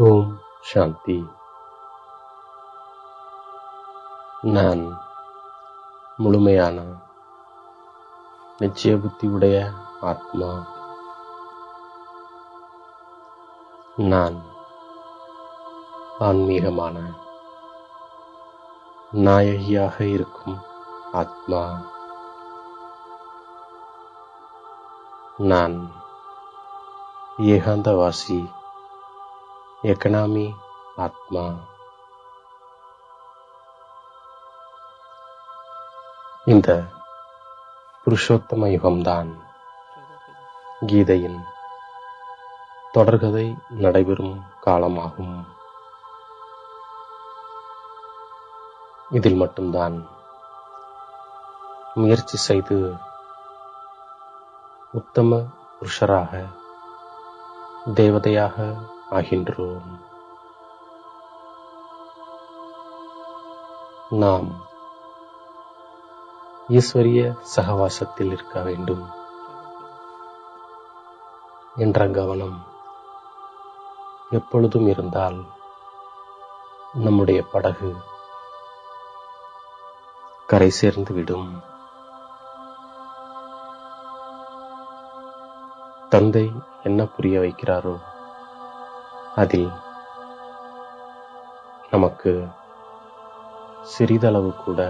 ஓம் சாந்தி நான் முழுமையான நிச்சய புத்தி உடைய ஆத்மா. நான் ஆன்மீகமான நாயகியாக இருக்கும் ஆத்மா. நான் ஏகாந்தவாசி எக்கனாமி ஆத்மா. இந்த புருஷோத்தம யுகம்தான் கீதையின் தொடர்கதை நடைபெறும் காலமாகும். இதில் மட்டும்தான் முயற்சி செய்து உத்தம புருஷராக தேவதையாக ஆகின்றோம். நாம் ஈஸ்வரிய சகவாசத்தில் இருக்க வேண்டும் என்ற கவனம் எப்பொழுதும் இருந்தால் நம்முடைய படகு கரை சேர்ந்து விடும். தந்தை என்ன புரிய வைக்கிறாரோ அதில் நமக்கு சிறிதளவு கூட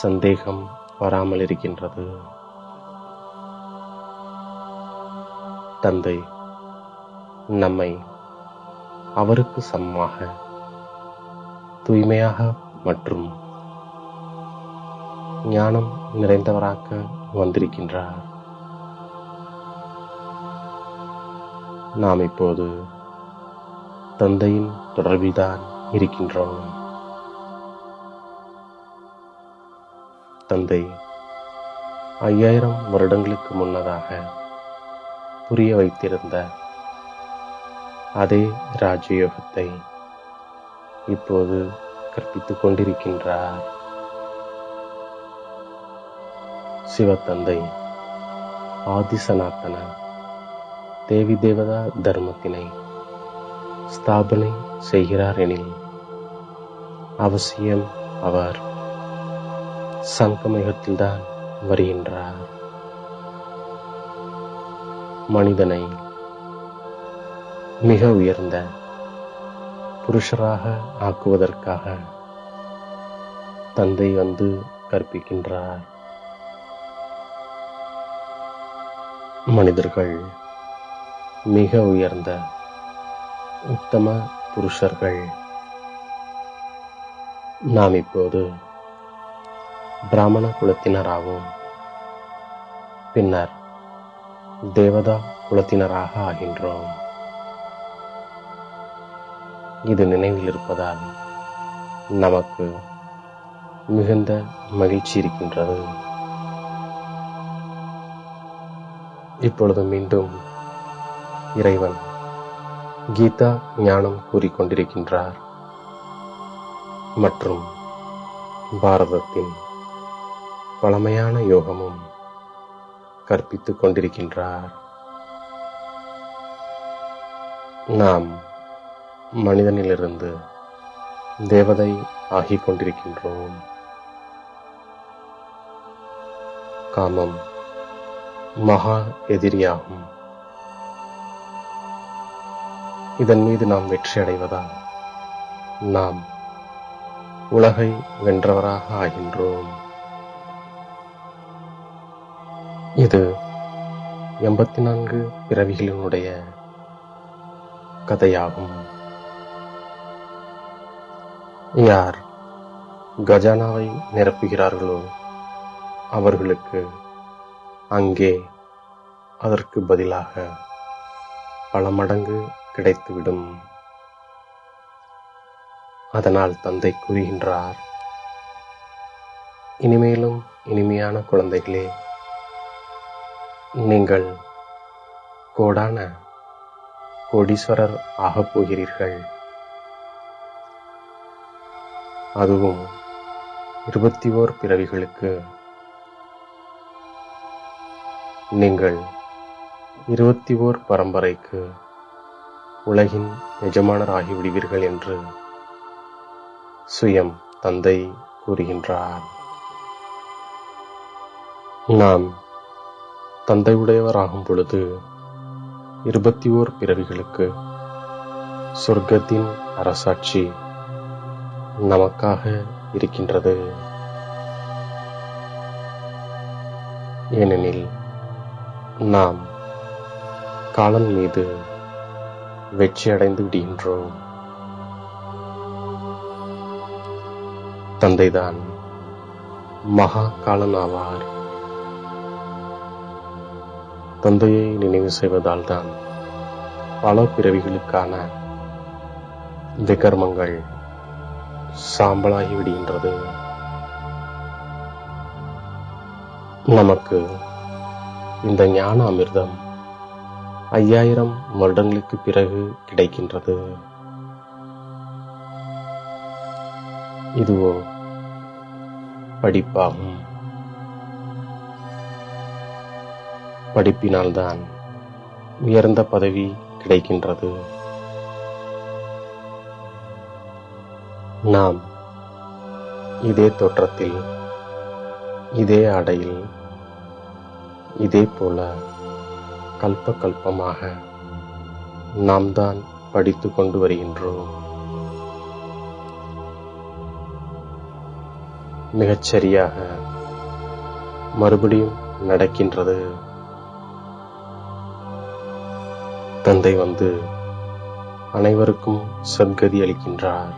சந்தேகம் வராமல் இருக்கின்றது. தந்தை நம்மை அவருக்கு சமமாக தூய்மையாக மற்றும் ஞானம் நிறைந்தவராக வந்திருக்கின்றார். நாம் இப்போது தந்தையின் தொடர்பில்தான் இருக்கின்றோம். தந்தை ஐயாயிரம் வருடங்களுக்கு முன்னதாக புரிய வைத்திருந்த அதே ராஜயோகத்தை இப்போது கற்பித்துக் கொண்டிருக்கின்றார். சிவத்தந்தை ஆதிசனாத்தன தேவி தேவதா தர்மத்தினை ஸ்தாபனை செய்கிறார் எனில் அவசியம் அவர் சங்கமேகத்தில்தான் வருகின்றார். மனிதனை மிக உயர்ந்த புருஷராக ஆக்குவதற்காக தந்தை வந்து கற்பிக்கின்றார். மனிதர்கள் மிக உயர்ந்த உத்தம புருஷர்கள். நாம் இப்போது பிராமண குலத்தினராகவும் பின்னர் தேவதா குலத்தினராக ஆகின்றோம். இது நினைவில் இருப்பதால் நமக்கு மிகுந்த மகிழ்ச்சி இருக்கின்றது. இப்பொழுது மீண்டும் இறைவன் கீதா ஞானம் கூறிக்கொண்டிருக்கின்றார். மற்றும் பாரதத்தின் பழமையான யோகமும் கற்பித்துக் கொண்டிருக்கின்றார். நாம் மனிதனிலிருந்து தேவதை ஆகிக் கொண்டிருக்கின்றோம். காமம் மகா எதிரியாகும். இதன் மீது நாம் வெற்றி அடைவதால் நாம் உலகை வென்றவராக ஆகின்றோம். இது எண்பத்தி நான்கு பிறவிகளினுடைய கதையாகும். யார் கஜானாவை நிரப்புகிறார்களோ அவர்களுக்கு அங்கே அதற்கு பதிலாக பல மடங்கு கிடைத்துவிடும். அதனால் தந்தை கூறுகின்றார் இனிமேலும் இனிமையான குழந்தைகளே நீங்கள் கோடான கோடீஸ்வரர் ஆகப் போகிறீர்கள். அதுவும் இருபத்தி ஓர் பிறவிகளுக்கு. நீங்கள் இருபத்தி ஓர் பரம்பரைக்கு உலகின் எஜமானராகிவிடுவீர்கள் என்று சுயம் தந்தை கூறுகின்றார். நாம் தந்தையுடையவராகும் பொழுது இருபத்தி ஓர் பிறவிகளுக்கு சொர்க்கத்தின் அரசாட்சி நமக்காக இருக்கின்றது. ஏனெனில் நாம் காலன் மீது வெற்றி அடைந்து விடுகின்றோம் தந்தைதான் மகா காலன் ஆவார் தந்தையை நினைவு செய்வதால் தான் பல பிறவிகளுக்கான விகர்மங்கள் சாம்பலாகி விடுகின்றது நமக்கு இந்த ஞான அமிர்தம் ஐயாயிரம் வருடங்களுக்கு பிறகு கிடைக்கின்றது. இதுவோ? படிப்பாகும். படிப்பினால்தான் உயர்ந்த பதவி கிடைக்கின்றது. நாம் இதே தோற்றத்தில் இதே ஆடையில் இதே போல கல்ப கல்பமாக நாம் தான் படித்து கொண்டு வருகின்றோம். மிகச்சரியாக மறுபடியும் நடக்கின்றது. தந்தை வந்து அனைவருக்கும் சத்கதி அளிக்கின்றார்.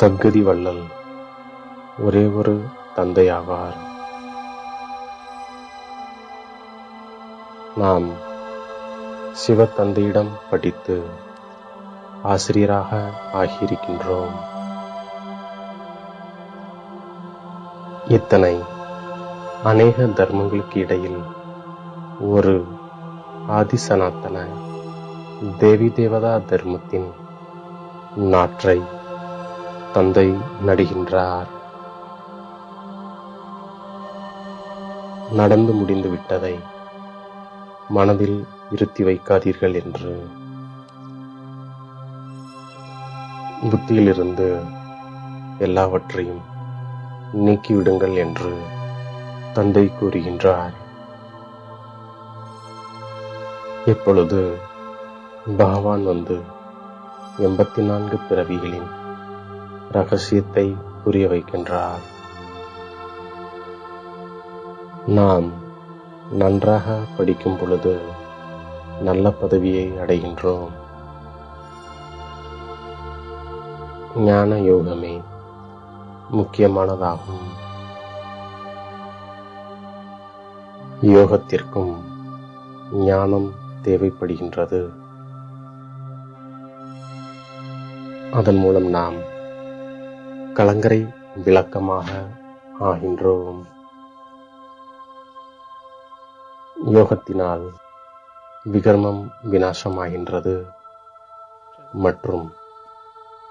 சத்கதி வள்ளல் ஒரே ஒரு தந்தையாவார். நாம் சிவ தந்தையிடம் படித்து ஆசிரியராக ஆகியிருக்கின்றோம். இத்தனை அநேக தர்மங்களுக்கு இடையில் ஒரு ஆதிசனாத்தன தேவி தேவதா தர்மத்தின் நாற்றை தந்தை நடுகின்றார். நடந்து முடிந்து விட்டதை மனதில் இருத்தி வைக்காதீர்கள் என்று. புத்தியிலிருந்து எல்லாவற்றையும் நீக்கிவிடுங்கள் என்று தந்தை கூறுகின்றார். இப்பொழுது பகவான் வந்து எண்பத்தி நான்கு பிறவிகளின் ரகசியத்தை புரிய வைக்கின்றார். நாம் நன்றாக படிக்கும் பொழுது நல்ல பதவியை அடைகின்றோம். ஞான யோகமே முக்கியமானதாகும். யோகத்திற்கும் ஞானம் தேவைப்படுகின்றது. அதன் மூலம் நாம் கலங்கரை விளக்கமாக ஆகின்றோம். யோகத்தினால் விகர்மம் வினாசமாகின்றது மற்றும்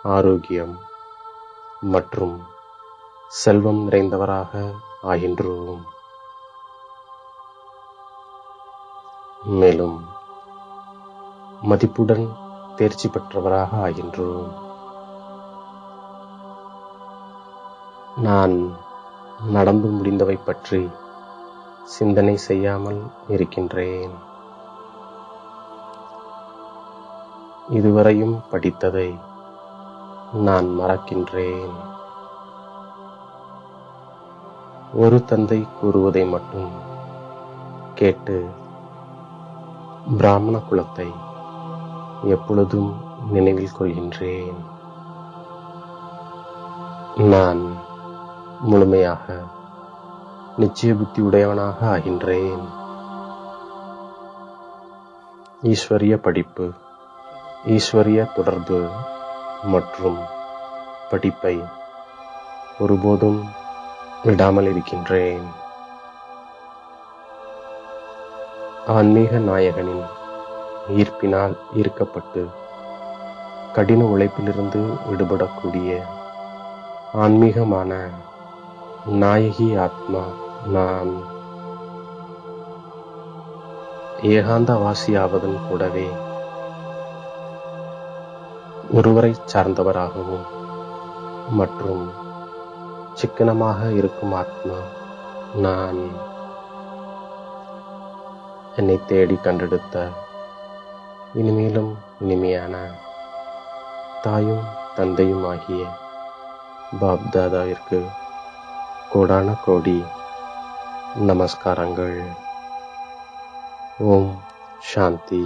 ஆரோக்கியம் மற்றும் செல்வம் நிறைந்தவராக ஆகின்றோம். மேலும் மதிப்புடன் தேர்ச்சி பெற்றவராக ஆகின்றோம். நான் நடந்து முடிந்தவை பற்றி சிந்தனை செய்யாமல் இருக்கின்றேன். இதுவரையும் படித்ததை நான் மறக்கின்றேன். ஒரு தந்தை கூறுவதை மட்டும் கேட்டு பிராமண குலத்தை எப்பொழுதும் நினைவில் கொள்கின்றேன். நான் முழுமையாக நிச்சய புத்தி உடையவனாக ஆகின்றேன். ஈஸ்வரிய படிப்பு ஈஸ்வரிய தொடர்பு மற்றும் படிப்பை ஒருபோதும் விடாமல் இருக்கின்றேன். ஆன்மீக நாயகனின் ஈர்ப்பினால் ஈர்க்கப்பட்டு கடின உழைப்பிலிருந்து விடுபடக்கூடிய ஆன்மீகமான நாயகி ஆத்மா நான் ஏகாந்தவாசியாவதன் கூடவே ஒருவரைச் சார்ந்தவராகவும் மற்றும் சிக்கனமாக இருக்கும் ஆத்மா நான் என்னை தேடி கண்டெடுத்த இனிமேலும் இனிமையான தாயும் தந்தையும் ஆகிய பாப்தாதாவிற்கு கோடான கோடி நமஸ்காரங்கள் ஓம் சாந்தி